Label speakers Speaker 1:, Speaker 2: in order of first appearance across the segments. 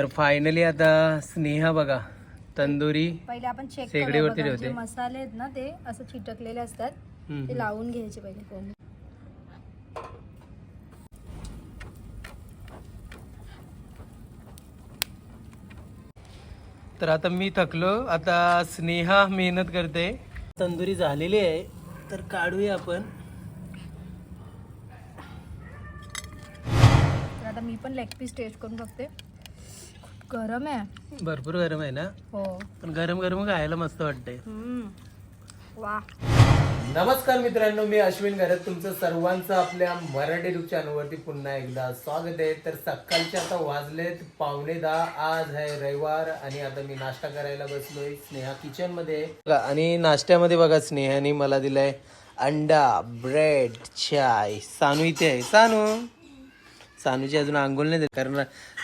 Speaker 1: तर फायनली आता स्नेहा बघा तंदुरी
Speaker 2: पहिले आपण चेक
Speaker 1: शेगडीवरती ठेवते.
Speaker 2: जे मसाले आहेत ना ते असं चिटकलेले असतात. ते लावून घ्यायचे पहिले
Speaker 1: तर आता मी थकलो आता स्नेहा मेहनत करते तंदुरी झालेली आहे तर काढूया आपण
Speaker 2: तर आता मी पण लेग पीस टेस्ट करून बघते गरम आहे.
Speaker 1: भरपूर गरम आहे ना?
Speaker 2: हो.
Speaker 1: पण गरम गरम खायला मस्त वाटतंय.
Speaker 2: हम्म. वा.
Speaker 1: नमस्कार मित्रांनो मी अश्विन घरत. तुमचं सर्वांचं आपल्या मराठी युट्यूब चॅनलवरती पुन्हा एकदा स्वागत आहे. तर सकाळचे आता वाजलेत पावणे दहा. आज आहे रविवार आणि आता मी नाश्ता करायला बसलोय स्नेहा किचनमध्ये. आणि नाश्त्यामध्ये बघा स्नेहाने मला दिलाय अंडा ब्रेड चाय. सानू इथे आहे. सानू. सानूची अजून आंघोळ नाही देत कारण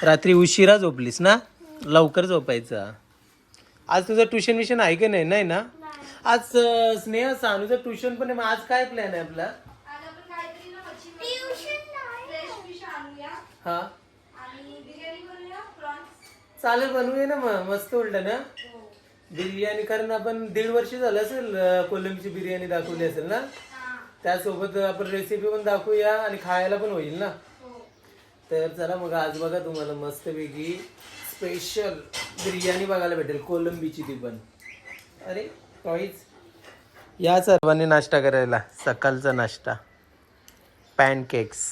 Speaker 1: रात्री उशिरा झोपलीस ना? लवकर झोपायचं. आज तुझं ट्युशन विशन आहे की नाही? नाही ना? आज स्नेहा सानूचं ट्युशन पण आहे मग आज काय प्लॅन आहे आपला? हा? चालेल बनवूया ना मग मस्त उलट ना? बिर्याणी कारण आपण दीड वर्ष झालं असेल अं, कोलंबीची बिर्याणी दाखवली असेल ना? त्यासोबत आपण रेसिपी पण दाखवूया आणि खायला पण होईल ना? तर चला मग आज बघा तुम्हाला मस्तपैकी स्पेशल बिर्याणी बघायला भेटेल कोलंबीची ती पण. अरे टॉईज या सर्वांनी नाश्ता करायला सकाळचा नाश्ता. पॅनकेक्स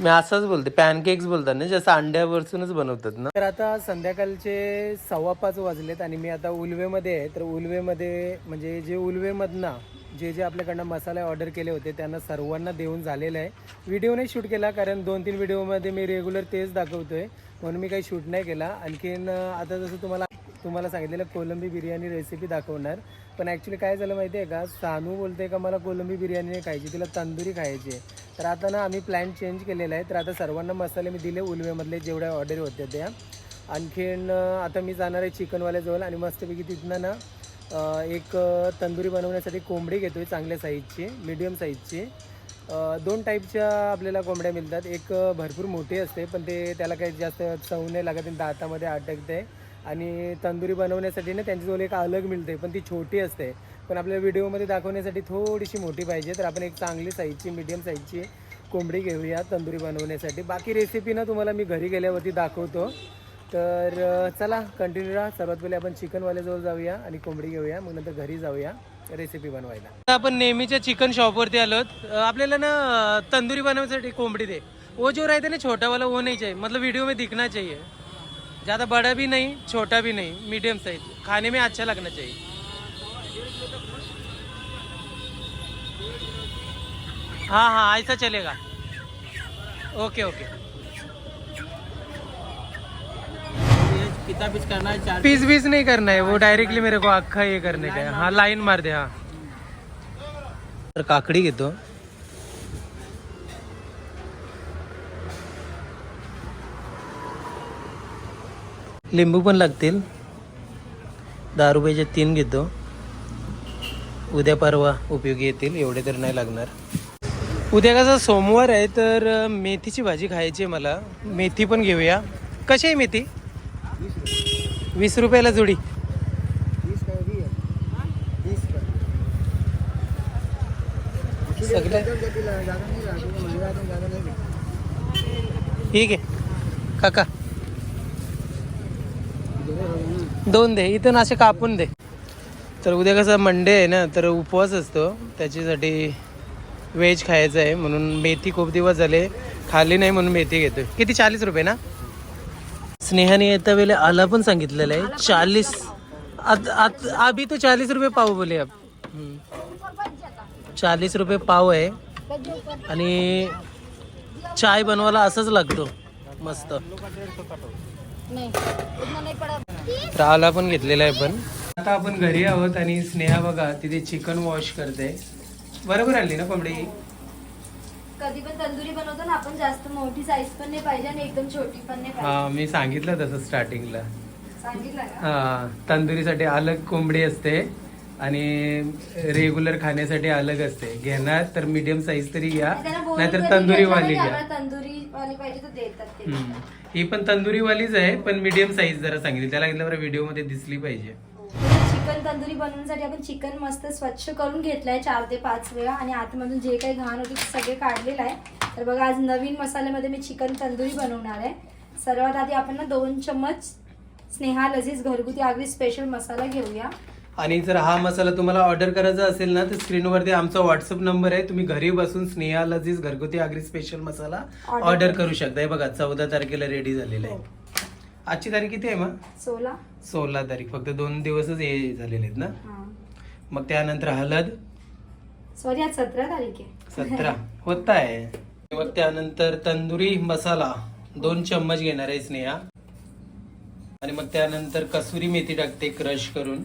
Speaker 1: मी असंच बोलते पॅनकेक्स बोलतात ना जसं अंड्यापासूनच बनवतात ना. तर आता संध्याकाळचे सव्वा पाच वाजलेत आणि मी आता उलवेमध्ये आहे. तर उलवेमध्ये म्हणजे जे उलवेमधनं जे जे आपल्याकडनं मसाले ऑर्डर केले होते त्यांना सर्वांना देऊन झालेलं आहे. व्हिडिओ नाही शूट केला कारण दोन तीन व्हिडिओमध्ये मी रेग्युलर तेच दाखवतो आहे म्हणून मी काही शूट नाही केला. आणखीन आता जसं तुम्हाला तुम्हाला सांगितलेलं कोलंबी बिर्याणी रेसिपी दाखवणार. पण ॲक्च्युली काय झालं माहिती आहे का? सानू बोलते का मला कोलंबी बिर्याणी नाही खायची तिला तंदुरी खायची आहे. तर आता ना आम्ही प्लॅन चेंज केलेला आहे. तर आता सर्वांना मसाले मी दिले उलवेमधले जेवढ्या ऑर्डर होत्या त्या. आणखीन आता मी जाणार आहे चिकनवाल्याजवळ आणि मस्तपैकी तिथनं ना एक तंदुरी बनवण्यासाठी कोंबडी घेतो आहे चांगल्या साईजची मीडियम साईजची. दोन टाईपच्या आपल्याला कोंबड्या मिळतात. एक भरपूर मोठी असते पण ते त्याला काही जास्त चव नाही लागत आणि दातामध्ये अटकते. आणि तंदुरी बनवण्यासाठी ना त्यांच्याजवळ एक अलग मिळते पण ती छोटी असते. पण आपल्या व्हिडिओमध्ये दाखवण्यासाठी थोडीशी मोठी पाहिजे तर आपण एक चांगली साईजची मीडियम साईजची कोंबडी घेऊया तंदुरी बनवण्यासाठी. बाकी रेसिपी ना तुम्हाला मी घरी गेल्यावरती दाखवतो. तर चला कंटिन्यू राहा. सर्वात पहिले आपण चिकनवाल्याजवळ जाऊया आणि कोंबडी घेऊया. मग नंतर घरी जाऊया. रेसिपी बनवायला. आपण नेहमीच्या चिकन शॉपवरती आलोत आपल्याला ना तंदुरी बनवण्यासाठी कोंबडी दे. वो जो रहते ना छोटा वाला वो नहीं चाहिए. मतलब वीडियो में दिखना चाहिए. ज़्यादा बड़ा भी नहीं छोटा भी नहीं. मीडियम साइज खाने में अच्छा लगना चाहिए. हाँ हाँ ऐसा चलेगा. ओके ओके
Speaker 3: कितना पीस करना है चार
Speaker 1: पीस बीस नहीं करना है वो डायरेक्टली मेरे को अख्खा ये करने का है. हाँ लाइन मार दे हाँ. तर काकडी घेतो. लिंबू पण लागतील. दहा रुपयाचे तीन घेतो. उद्या परवा उपयोगी येतील एवढे तर नाही लागणार. उद्या कसं सोमवार आहे तर मेथीची भाजी खायची आहे मला. मेथी पण घेऊया. कशी आहे मेथी? वीस रुपयाला जोडी. ठीक आहे. काका. दोन दे इथं असे कापून दे. तर उद्या कसं मंडे आहे ना तर उपवास असतो. त्याच्यासाठी व्हेज खायचं आहे म्हणून मेथी खूप दिवस झाले. खाली नाही म्हणून मेथी घेतोय. किती? चाळीस रुपये ना? स्नेहाने येत्या वेळेला आला पण सांगितलेलं आहे. चाळीस आत- आत- अभी तो चाळीस रुपये पाव बोले चाळीस रुपये पाव आहे. आणि चाय बनवायला असंच लागतो. मस्त.
Speaker 2: नाही
Speaker 1: पण घेतलेला आहे पण. आता आपण घरी आहोत आणि स्नेहा बघा तिथे चिकन वॉश करते. बरोबर आली ना कोंबडी?
Speaker 2: कधी पण तंदुरी बनवतो ना आपण जास्त मोठी साईज पण नाही पाहिजे आणि एकदम छोटी पण नाही पाहिजे.
Speaker 1: हा मी सांगितलं तसं स्टार्टिंगला
Speaker 2: सांगितलं
Speaker 1: हा तंदुरीसाठी अलग कोंबडी असते आणि रेग्युलर खाण्यासाठी अलग असते. घेणार तर मीडियम साईज तरी घ्या
Speaker 2: त्यांना बोलून
Speaker 1: नाहीतर
Speaker 2: जरी
Speaker 1: तंदुरी
Speaker 2: घेतलं
Speaker 1: वाली
Speaker 2: नाही
Speaker 1: घ्या.
Speaker 2: का, तंदुरी वाली पाहिजे तर देतात ते.
Speaker 1: हम्म. ही पण तंदुरीवालीच आहे पण मीडियम साईज जरा सांगितली. त्याला व्हिडिओमध्ये दिसली पाहिजे.
Speaker 2: चिकन तंदुरी बनवण्यासाठी आपण चिकन मस्त स्वच्छ करून घेतलंय चार ते पाच वेळा आणि आतमधून जे काही घाण होते ते सगळे काढलेलं आहे. तर बघा आज नवीन मसाल्यामध्ये मी चिकन तंदुरी बनवणार आहे. सर्वात आधी आपण ना दोन चम्मच स्नेहा लजीज घरगुती आगरी स्पेशल मसाला घेऊया.
Speaker 1: आणि जर हा मसाला तुम्हाला ऑर्डर करायचा असेल ना तर स्क्रीनवरती आमचा व्हॉट्सअप नंबर आहे. तुम्ही घरी बसून स्नेहा लजीज घरगुती आगरी स्पेशल मसाला ऑर्डर करू. शकता. हे बघा चौदा तारखेला रेडी झालेला आहे. आजची तारीख किती आहे मग?
Speaker 2: सोला
Speaker 1: सोळा तारीख. फक्त दोन दिवसच हे झालेले आहेत ना?
Speaker 2: हा.
Speaker 1: मग त्यानंतर हळद
Speaker 2: सॉरी आज सतरा तारीख आहे.
Speaker 1: सतरा. होत आहे मग त्यानंतर तंदुरी मसाला. दोन चम्मच घेणार आहे स्नेहा. आणि मग त्यानंतर कसुरी मेथी टाकते क्रश करून.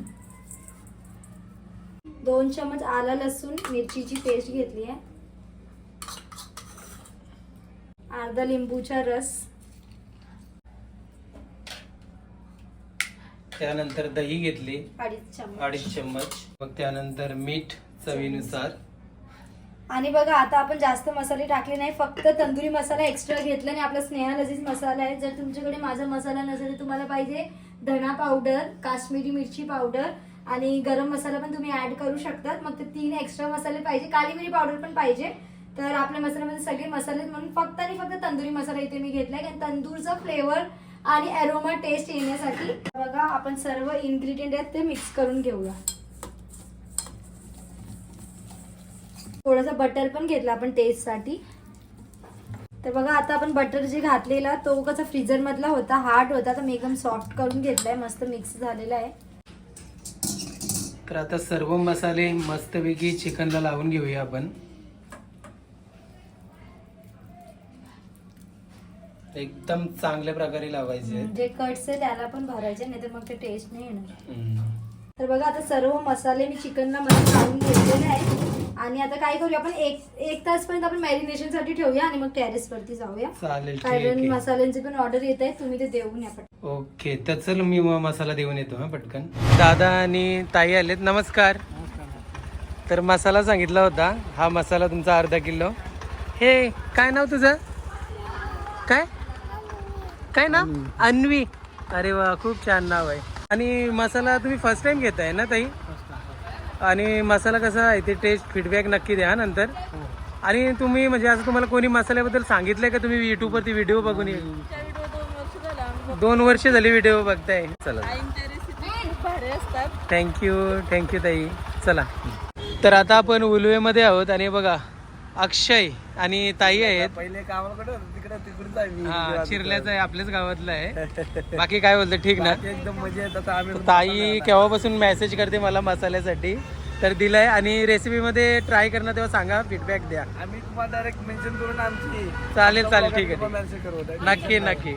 Speaker 2: दोन चम्मच आला लसूण. मिरचीची पेस्ट घेतली आहे. अर्धा लिंबूचा रस.
Speaker 1: त्यानंतर दही घेतली.
Speaker 2: अडीच चम्मच.
Speaker 1: अडीच चम्मच. मग त्यानंतर मीठ चवीनुसार.
Speaker 2: आणि बघा आता आपण जास्त मसाले टाकले नाही फक्त तंदुरी मसाला एक्स्ट्रा घेतला आणि आपला स्नेहा लजीज मसाला आहे. जर तुमच्याकडे माझा मसाला नसेल तर तुम्हाला पाहिजे धणा पावडर काश्मीरी मिरची पावडर आणि गरम मसाला पण तुम्ही ऍड करू शकतात मग ते तीन एक्स्ट्रा मसाले पाहिजे. काली मिरी पावडर पण पाहिजे. तर आपल्या मसाल्यामध्ये सगळे मसाले म्हणून फक्त आणि फक्त तंदुरी मसाला इथे मी घेतलाय. कारण तंदूरचा फ्लेवर आणि अरोमा टेस्ट येण्यासाठी बघा आपण सर्व इन्ग्रेडियंट आहेत ते मिक्स करून घेऊया. थोडासा बटर पण घेतला आपण टेस्टसाठी तर बघा आता आपण बटर जे घातलेला तो कसा फ्रीजर मधला होता हार्ड होता तर मी एकदम सॉफ्ट करून घेतलाय मस्त मिक्स झालेला आहे.
Speaker 1: तर आता सर्व मसाले मस्तपैकी चिकनला लावून घेऊया आपण. एकदम चांगल्या प्रकारे लावायचे.
Speaker 2: जे कट्स आहे त्याला पण भरायचे नाही तर मग ते टेस्ट नाही येणार. तर बघा आता सर्व मसाले मी चिकनला मध्ये काढून घेतलेले आहे आणि आता काय करूया आपण एक एक तास पर्यंत आपण मॅरिनेशनसाठी ठेवूया आणि मग टेरेस वरती जाऊया.
Speaker 1: चालेल ठीक
Speaker 2: कारण
Speaker 1: आहे.
Speaker 2: मसाल्यांचे पण ऑर्डर येत आहे तुम्ही ते देऊन या पटकन.
Speaker 1: ओके तर चल मी मसाला देऊन येतो हा पटकन. दादा आणि ताई आलेत नमस्कार. तर मसाला सांगितला होता हा मसाला तुमचा अर्धा किलो. हे काय नाव तुझं? काय? काय नाव अन्वी. अरे वा खूप छान नाव आहे. आणि मसाला तुम्ही फर्स्ट टाइम घेताय ना ताई? आणि मसाला कसा आहे? ते टेस्ट फीडबॅक नक्की द्या हा नंतर. आणि तुम्ही म्हणजे असं तुम्हाला कोणी मसाल्याबद्दल सांगितलंय का तुम्ही युट्यूबवरती व्हिडिओ बघून? ये- दोन वर्ष झाली व्हिडिओ बघताय. चला. थँक्यू थँक्यू ताई. चला. तर आता आपण उलवेमध्ये आहोत आणि बघा अक्षय आणि ताई आहेत.
Speaker 3: पहिले तिकडे तिकडे
Speaker 1: हा चिरल्याचं आहे आपल्याच गावातलं आहे. बाकी काय बोलतं ठीक ना?
Speaker 3: एकदम मजा येत आता आम्ही
Speaker 1: ताई केव्हापासून मेसेज करते मला मसाल्यासाठी? तर दिलाय आणि रेसिपीमध्ये ट्राय करणं तेव्हा सांगा फीडबॅक द्या.
Speaker 3: आम्ही तुम्हाला डायरेक्ट मेन्शन करून आमची
Speaker 1: चालेल चालेल ठीक आहे. नक्की नक्की.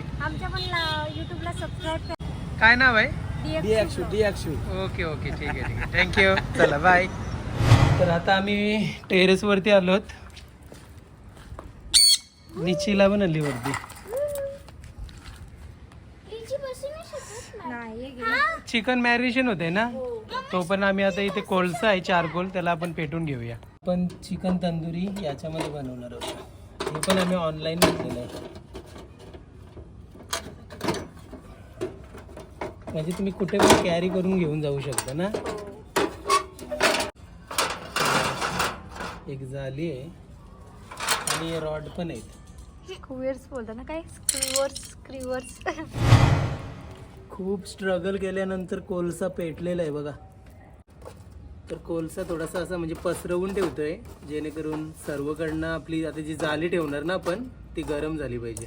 Speaker 1: काय नाव आहे? ओके ओके ठीक आहे ठीक आहे. थँक्यू चला बाय तर आता आम्ही टेरेसवरती आलोत. निचीला पण आली वरती चिकन मॅरिनेशन होते ना? तो पण आम्ही आता इथे कोळसा आहे चारकोल त्याला आपण पेटून घेऊया. पण चिकन तंदुरी याच्यामध्ये बनवणार आहोत हे पण आम्ही ऑनलाईन घेतलेलं आहे म्हणजे तुम्ही कुठे पण कॅरी करून घेऊन जाऊ शकता ना? एक जाली आहे. आणि रॉड पण आहेत.
Speaker 2: स्क्विअर्स बोलतात ना काय? स्क्रिवर्स स्क्रिवर्स
Speaker 1: खूप स्ट्रगल केल्यानंतर कोळसा पेटलेला आहे बघा. तर कोळसा थोडासा असा म्हणजे पसरवून ठेवतोय जेणेकरून सर्वकडनं आपली आता जी जाली ठेवणार ना आपण ती गरम झाली पाहिजे.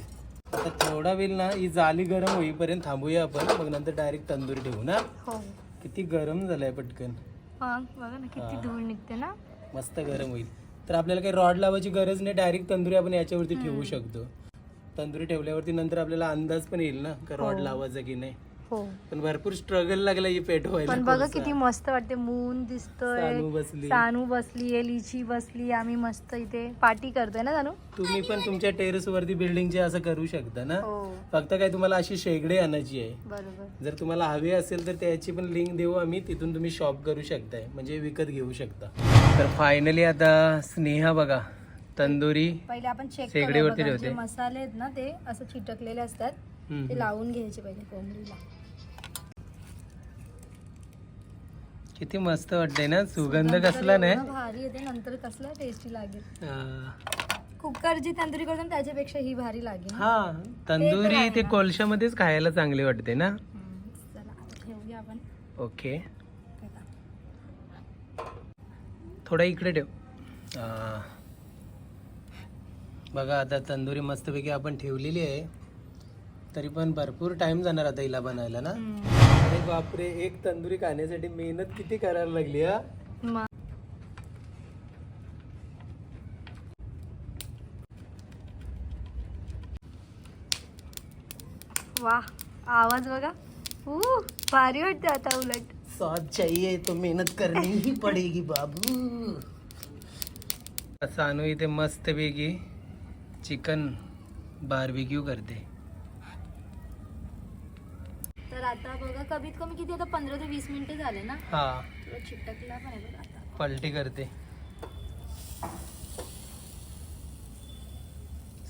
Speaker 1: आता थोडा वेळ ना ही जाली गरम होईपर्यंत थांबूया आपण. मग नंतर डायरेक्ट तंदूरी ठेवू ना?
Speaker 2: हो.
Speaker 1: किती गरम झालाय पटकन.
Speaker 2: बघा ना किती. धूळ निघते ना?
Speaker 1: मस्त गरम होईल. तर आपल्याला काही रॉड लावायची गरज नाही डायरेक्ट तंदुरी आपण याच्यावरती ठेवू शकतो. तंदुरी ठेवल्यावरती नंतर आपल्याला अंदाज पण येईल ना का रॉड
Speaker 2: हो.
Speaker 1: लावायचा की नाही.
Speaker 2: हो.
Speaker 1: पण भरपूर स्ट्रगल लागला ही पेटवायला
Speaker 2: पण बघा. किती मस्त वाटते मून दिसतोय
Speaker 1: सानू बसली.
Speaker 2: सानू बसली आहे लिची बसली आम्ही मस्त इथे पार्टी करतोय ना सानू?
Speaker 1: तुम्ही पण तुमच्या टेरेस वरती बिल्डिंगचे असं करू शकता ना.
Speaker 2: हो.
Speaker 1: फक्त काय तुम्हाला अशी शेगडे आणायची आहे.
Speaker 2: बरोबर.
Speaker 1: जर तुम्हाला हवी असेल तर त्याची पण लिंक देऊ आम्ही तिथून तुम्ही शॉप करू शकताय म्हणजे विकत घेऊ शकता. तर फायनली आता स्नेहा बघा तंदुरी
Speaker 2: पहिले आपण चेक
Speaker 1: शेगडीवरती
Speaker 2: जे
Speaker 1: ठेवते.
Speaker 2: मसाले आहेत ना ते असं चिटकलेले असतात
Speaker 1: हम्म.
Speaker 2: ते लावून घ्यायचे पहिले कोंबडीला
Speaker 1: किती मस्त वाटतंय ना सुगंध कसला नाही
Speaker 2: एवढं भारी येते नंतर कसला टेस्टी लागेल
Speaker 1: हा.
Speaker 2: कुकरची तंदुरी करतो ना त्याच्यापेक्षा ही भारी लागेल
Speaker 1: हा तंदुरी ते. कोळशामध्येच खायला चांगली वाटते ना
Speaker 2: हम्म, चला आता ठेवूया आपण
Speaker 1: ओके
Speaker 2: बघा.
Speaker 1: थोडा इकडे ठेव. बघा आता तंदुरी मस्तपैकी आपण ठेवलेली आहे. तरी पण भरपूर टाइम जाणार आता हिला बनायला ना. अरे बापरे एक तंदुरी खाण्यासाठी मेहनत किती करायला लागली हा?
Speaker 2: वा आवाज बघा. भारी वाटते आता उलट.
Speaker 1: स्वाद चाहिए तो मेहनत करनी ही पडेगी बाबू। सानू इथे मस्तपैकी चिकन बार्बिक्यू करते
Speaker 2: तर आता बघा कमीत कमी किती? आता पंधरा ते वीस मिनिटं झाले ना?
Speaker 1: हा.
Speaker 2: तुला चिटकला पण आहे बघा आता.
Speaker 1: पलटी करते.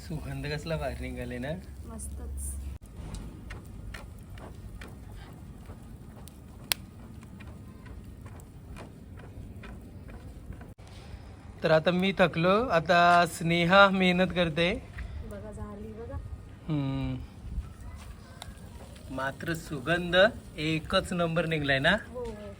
Speaker 1: सुगंध कसला बाहेर निघाले ना?
Speaker 2: मस्तच.
Speaker 1: तर आता मी थकलो. आता स्नेहा मेहनत करते.
Speaker 2: बघा झाली बघा.
Speaker 1: हम्म. मात्र सुगंध एकच नंबर निघलाय ना?
Speaker 2: हो हो.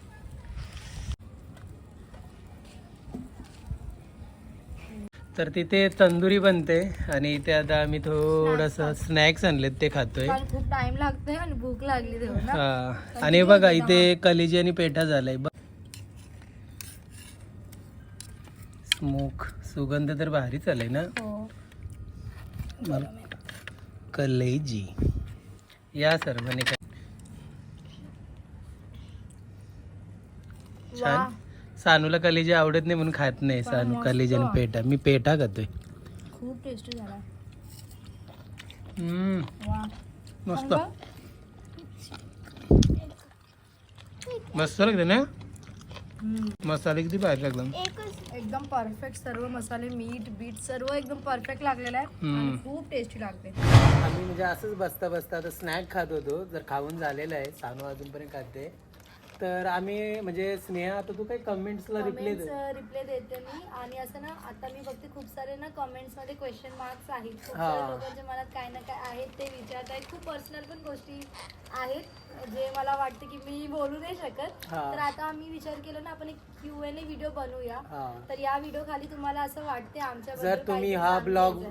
Speaker 1: तर तिथे तंदुरी बनते आणि इथे आता आम्ही थोडस स्नॅक्स आणलेत ते खातोय.
Speaker 2: खूप टाइम लागतोय आणि भूक लागली
Speaker 1: हा. आणि बघा इथे कलेजी आणि पेठा झालाय बघ स्मोक सुगंध तर भारीच आलाय ना?
Speaker 2: हो.
Speaker 1: मला कलेजी. या सर्वांनी काय छान. सानूला कलेजी आवडत नाही म्हणून खात नाही सानू. कलेजी आणि पेठा मी पेठा खातोय.
Speaker 2: खूप टेस्टी झाला.
Speaker 1: हम्म,
Speaker 2: वा.
Speaker 1: मस्त. मस्त लागते ना. मसाले किती बाहेर लागला
Speaker 2: एकदम परफेक्ट सर्व मसाले मीठ बीट सर्व एकदम परफेक्ट लागलेलं आहे. आणि खूप टेस्टी लागते.
Speaker 1: आम्ही म्हणजे असंच बसता बसता आता स्नॅक खात होतो. जर खाऊन झालेलं आहे सानू अजूनपर्यंत खाते. तर आम्ही म्हणजे स्नेहा आता तू काही कमेंट्सला रिप्लाय दे.
Speaker 2: रिप्लाय देते मी. आणि असं ना आता मी बघते खूप सारे ना कमेंट्समध्ये क्वेश्चन मार्क्स आहेत. खूप
Speaker 1: हा.
Speaker 2: सारे लोकांच्या मनात काय ना काय आहेत ते विचारत आहेत. खूप पर्सनल पण गोष्टी आहेत जे मला वाटते की मी बोलू नाही शकत.
Speaker 1: हा.
Speaker 2: तर आता आम्ही विचार केला ना आपण एक क्यू एन ए व्हिडिओ बनवूया.
Speaker 1: हा.
Speaker 2: तर या व्हिडिओ खाली तुम्हाला असं वाटते आमच्या
Speaker 1: जर तुम्ही हा ब्लॉग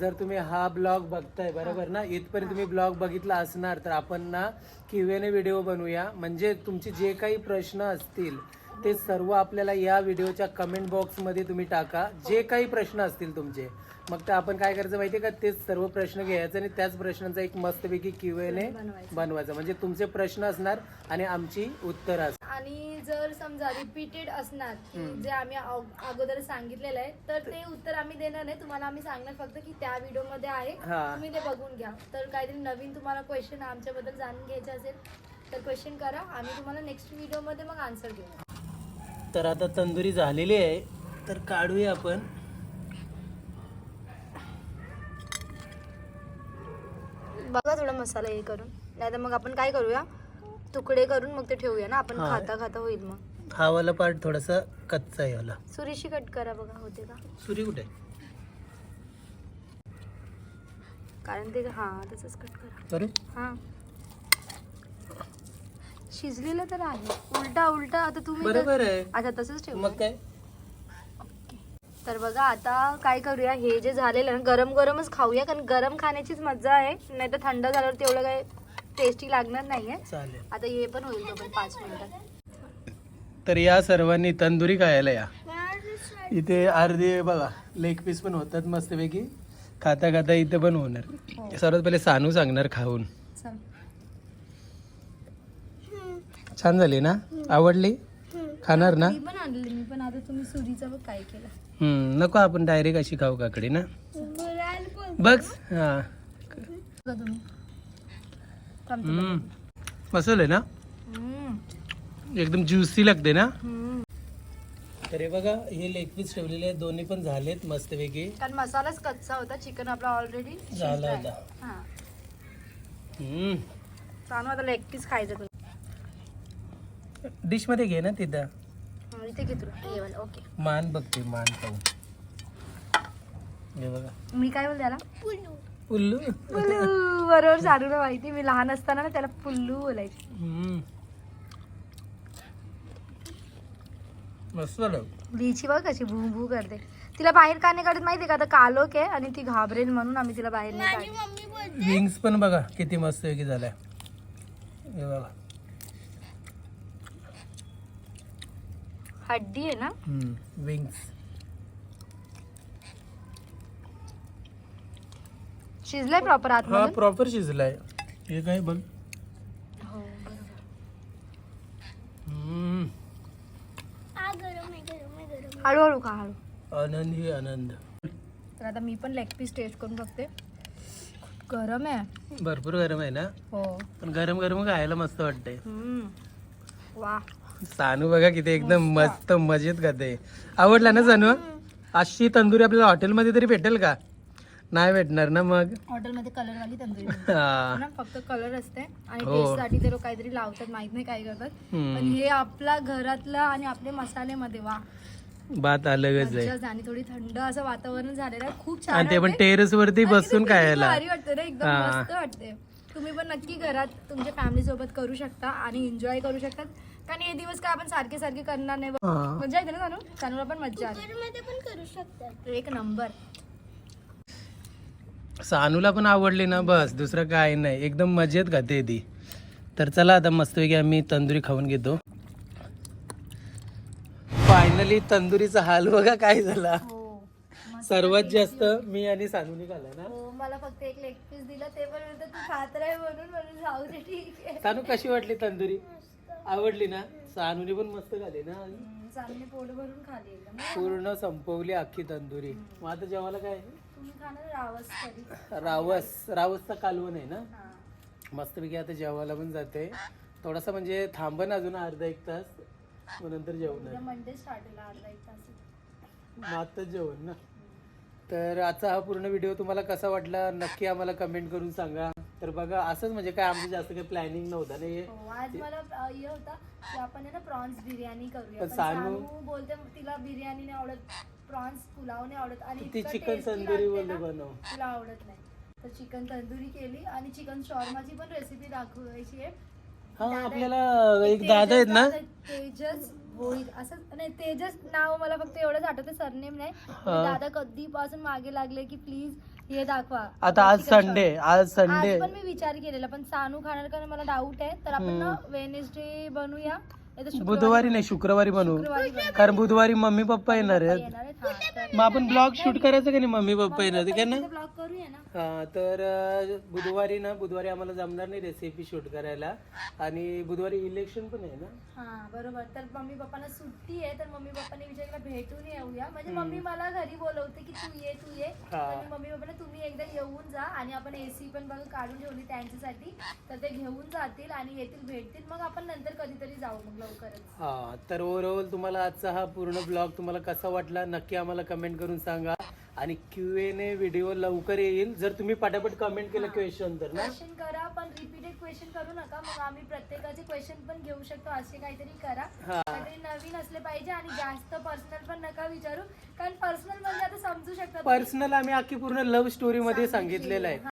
Speaker 1: जर तुम्ही हा ब्लॉग बघताय बरोबर ना? इथपर्यंत तुम्ही ब्लॉग बघितला असणार तर आपण ना किवेने व्हिडिओ बनवूया. म्हणजे तुमचे जे काही प्रश्न असतील ते सर्व आपल्याला या व्हिडिओच्या कमेंट बॉक्समध्ये तुम्ही टाका. जे काही प्रश्न असतील तुमचे. मग ते आपण काय करायचं माहितीये का? ते सर्व प्रश्न घ्यायचे आणि त्याच प्रश्नांचा एक मस्तपैकी क्यूएने
Speaker 2: बनवायचं.
Speaker 1: बनवायचा. म्हणजे तुमचे प्रश्न असणार आणि आमची उत्तर असणार.
Speaker 2: आणि जर समजा रिपीटेड असणार की जे आम्ही अग- अगोदर सांगितलेलं आहे तर ते उत्तर आम्ही देणार नाही. तुम्हाला आम्ही सांगणार फक्त की त्या व्हिडिओमध्ये आहे.
Speaker 1: हा.
Speaker 2: तुम्ही ते बघून घ्या. तर काहीतरी नवीन तुम्हाला क्वेश्चन आमच्याबद्दल जाणून घ्यायचे असेल तर क्वेश्चन करा. आम्ही तुम्हाला नेक्स्ट व्हिडिओमध्ये मग आन्सर देऊ.
Speaker 1: तर आता तंदुरी झालेली आहे. तर काढूया आपण.
Speaker 2: बघा थोडा मसाला हे करून. नाही तर मग आपण काय करूया? तुकडे करून मग ते ठेवूया ना आपण
Speaker 1: हा.
Speaker 2: खाता खाता होईल मग.
Speaker 1: हा वाला पार्ट थोडासा कच्चा आहे वाला.
Speaker 2: सुरीशी कट करा बघा होते का?
Speaker 1: सुरी कुठे?
Speaker 2: कारण ते हा तसंच कट करा. हा. शिजलेलं तर आहे. उलटा उलटा आता तुम्ही
Speaker 1: बरोबर आहे.
Speaker 2: अच्छा तसंच ठेव
Speaker 1: मग काय?
Speaker 2: तर बघा आता काय करूया? हे जे झालेलं ना गरम गरमच खाऊया कारण गरम खाण्याचीच मजा आहे. नाही तर थंड झाल्यावर तेवढं काय टेस्टी लागणार नाहीये.
Speaker 1: चालेल.
Speaker 2: आता हे पण होईल तो पण पाच मिनिटात
Speaker 1: तर या सर्वांनी तंदुरी खायला या. इथे अर्धे बघा लेग पीस पण होतात मस्तपैकी. खाता खाता इथे पण होणार. सर्वात पहिले सानू सांगणार खाऊन.
Speaker 2: चल.
Speaker 1: छान झाली ना? आवडली? खाणार ना?
Speaker 2: मी पण आणली मी पण आता तुम्ही सुरीचं बघ काय केलं.
Speaker 1: हम्म नको आपण डायरेक्ट अशी खाऊ काकडी ना? बघ. हा.
Speaker 2: बघा तुम्ही.
Speaker 1: मस्त आहे ना?
Speaker 2: हम्म.
Speaker 1: एकदम ज्युसी लागते ना?
Speaker 2: हम्म.
Speaker 1: तर हे बघा हे लेग पीस ठेवलेले आहेत. दोन्ही पण झालेत मस्तपैकी.
Speaker 2: कारण मसालाच कच्चा होता. चिकन आपला ऑलरेडी
Speaker 1: झाला होता.
Speaker 2: हा. आता लेग पीस खायचं
Speaker 1: डिशमध्ये घे ना तिथं.
Speaker 2: हं, इथे घे तुला. हे वाला, ओके
Speaker 1: मान बघते मान पाहू. हे बघा.
Speaker 2: मी काय बोलते त्याला
Speaker 1: उल्लू
Speaker 2: पुल्लू बरोबर सारूला माहिती मी लहान असताना ना त्याला पुल्लू बोलायची.
Speaker 1: हम्म. मस्त झालं.
Speaker 2: लिची बघ कशी भू भू करते. तिला बाहेर का नाही काढत माहिती का? आता कालोक आहे आणि ती घाबरेल म्हणून आम्ही तिला बाहेर नाही काढत.
Speaker 1: विंग्स पण बघा किती मस्त की झाल्या. हे बघा.
Speaker 2: हड्डी आहे ना?
Speaker 1: विंग्स.
Speaker 2: शिजलाय प्रॉपर
Speaker 1: हा प्रॉपर शिजलाय. हे काय बघ.
Speaker 2: हो बरोबर
Speaker 1: हम्म.
Speaker 2: हळूहळू खा हळू.
Speaker 1: आनंद ही आनंद.
Speaker 2: तर आता मी पण लेग पीस टेस्ट करून बघते. खूप गरम आहे.
Speaker 1: भरपूर गरम आहे ना?
Speaker 2: हो.
Speaker 1: पण गरम गरम खायला मस्त वाटतंय.
Speaker 2: हम्म. वा
Speaker 1: सानू बघा किती एकदम मस्त. मजेत खाते. आवडला ना सानू? अशी तंदुरी आपल्याला हॉटेलमध्ये तरी भेटेल का? नाही भेटणार ना मग?
Speaker 2: हॉटेलमध्ये कलर वाली तंदुरी
Speaker 1: हा.
Speaker 2: ना फक्त कलर असते आणि
Speaker 1: हो.
Speaker 2: टेस्टसाठी ते लोक काहीतरी लावतात माहीत नाही काय करतात.
Speaker 1: हम्म.
Speaker 2: पण हे आपला घरातला आणि आपले मसाल्यामध्ये वा.
Speaker 1: बात अलगच आहे.
Speaker 2: मज्जाच आणि थोडी थंड असं वातावरण झालेलं आहे. खूप छान
Speaker 1: आणि ते पण
Speaker 2: वाटते.
Speaker 1: टेरेस वरती
Speaker 2: आणि
Speaker 1: बसून
Speaker 2: किती
Speaker 1: खायला.
Speaker 2: भारी वाटतं ना एकदम
Speaker 1: हा.
Speaker 2: मस्त वाटते तुम्ही पण नक्की घरात तुमच्या फॅमिली सोबत करू शकता आणि एन्जॉय करू शकतात कारण हे दिवस काय आपण सारखे सारखे करणार नाही.
Speaker 1: हा.
Speaker 2: मजा येते ना सानू? सानूला पण मज्जा आली. एक नंबर.
Speaker 1: सानूला पण आवडली ना बस. दुसरं काय नाही. एकदम मजेत खाते ती तर चला आता मस्तपैकी आम्ही तंदुरी खाऊन घेतो. फायनली तंदुरीचा हाल. बघा काय झाला.
Speaker 2: हो.
Speaker 1: सर्वात जास्त मी आणि सानूनी खाल्ला ना.
Speaker 2: हो मला फक्त एक लेग पीस दिलं. ते पण म्हणतात तू खात राह म्हणून. म्हणून जाऊ दे ठीक आहे.
Speaker 1: सानू कशी वाटली तंदुरी? आवडली ना? सानूनी पण मस्त खाल्ली ना.
Speaker 2: चांगली पोट भरून खाली एकदम.
Speaker 1: पूर्ण संपवली अख्खी तंदुरी. मग आता जेवायला काय?
Speaker 2: तुम्ही खाणार रावस कधी
Speaker 1: रावस रावसचा कालवण आहे ना?
Speaker 2: हा.
Speaker 1: मस्तपैकी आता जेवायला पण जाते. थोडासा म्हणजे थांबन अजून अर्धा एक तास मग नंतर जेवणार.
Speaker 2: उद्या मंडे स्टार्ट होईल अर्धा एक तास.
Speaker 1: मग आत्ताच जेवण ना? तर आजचा हा पूर्ण व्हिडिओ तुम्हाला कसा वाटला? नक्की आम्हाला कमेंट करून सांगा. तर बघा असंच म्हणजे काय आमचं जास्त काही प्लॅनिंग नव्हतं ना हे.
Speaker 2: हो आज मला अ, हे होता की आपण आहे ना प्रॉन्स बिर्याणी करूया.
Speaker 1: पण
Speaker 2: पण
Speaker 1: सानू-
Speaker 2: सानू बोलते तिला बिर्याणी नाही आवडत. प्रॉन्स पुलाव नाही आवडत आणि
Speaker 1: ती
Speaker 2: इतकं
Speaker 1: चिकन
Speaker 2: tasty
Speaker 1: तंदुरी
Speaker 2: लागते
Speaker 1: बोलते
Speaker 2: ना,
Speaker 1: बनव.
Speaker 2: तिला आवडत नाही. तर चिकन तंदुरी केली आणि चिकन शॉर्माची पण रेसिपी दाखवायची आहे.
Speaker 1: हा आपल्याला एक दादा आहेत ना?
Speaker 2: दादा- तेजस भोईर. असं नाही तेजस नाव मला फक्त एवढंच आठवतं सरनेम नाही. दादा कधीपासून मागे लागले की प्लीज हे दाखवा.
Speaker 1: आता आज संडे आज संडे
Speaker 2: आज पण मी विचार केलेला पण सानू खाणार कारण मला डाऊट आहे. तर आपण ना वेनेसडे बनवूया.
Speaker 1: बुधवारी नाही शुक्रवारी बनवू.
Speaker 2: बनवूया.
Speaker 1: कारण बुधवारी मम्मी पप्पा येणार आहेत. मग आपण ब्लॉग शूट करायचं का नाही? मम्मी पप्पा येणार आहेत का ना?
Speaker 2: ब्लॉग करूया ना.
Speaker 1: हा तर अं, बुधवारी ना बुधवारी आम्हाला जमणार नाही रेसिपी शूट करायला. आणि बुधवारी इलेक्शन पण आहे ना?
Speaker 2: हा बरोबर. तर मम्मी पप्पांना सुट्टी आहे तर मम्मी पप्पांनी विचारला भेटून येऊया. म्हणजे मम्मी मला घरी बोलवते की तू ये तू ये.
Speaker 1: हा.
Speaker 2: तर मी मम्मी पप्पांना तुम्ही एकदा येऊन जा आणि आपण एसी पण बघ काढून ठेवली त्यांच्यासाठी. तर ते घेऊन जातील आणि येतील भेटतील. मग आपण नंतर कधीतरी जाऊ मग
Speaker 1: हा तर ओव्हरऑल तुम्हाला आजचा हा पूर्ण ब्लॉग तुम्हाला कसा वाटला नक्की आम्हाला कमेंट करून सांगा. आणि क्यू एन ए व्हिडिओ लवकर येईल. जर तुम्ही पटापट कमेंट केलं क्वेश्चन तर ना.
Speaker 2: क्वेश्चन करा पण रिपीटेड क्वेश्चन करू नका. मग आम्ही प्रत्येकाचे क्वेश्चन पण घेऊ शकतो. असे काहीतरी करा.
Speaker 1: हा.
Speaker 2: काहीतरी नवीन असले पाहिजे आणि जास्त पर्सनल पण नका विचारू. कारण पर्सनल म्हणजे आता समजू शकता
Speaker 1: पर्सनल आम्ही अख्खी पूर्ण लव्ह स्टोरी मध्ये सांगितलेलं आहे.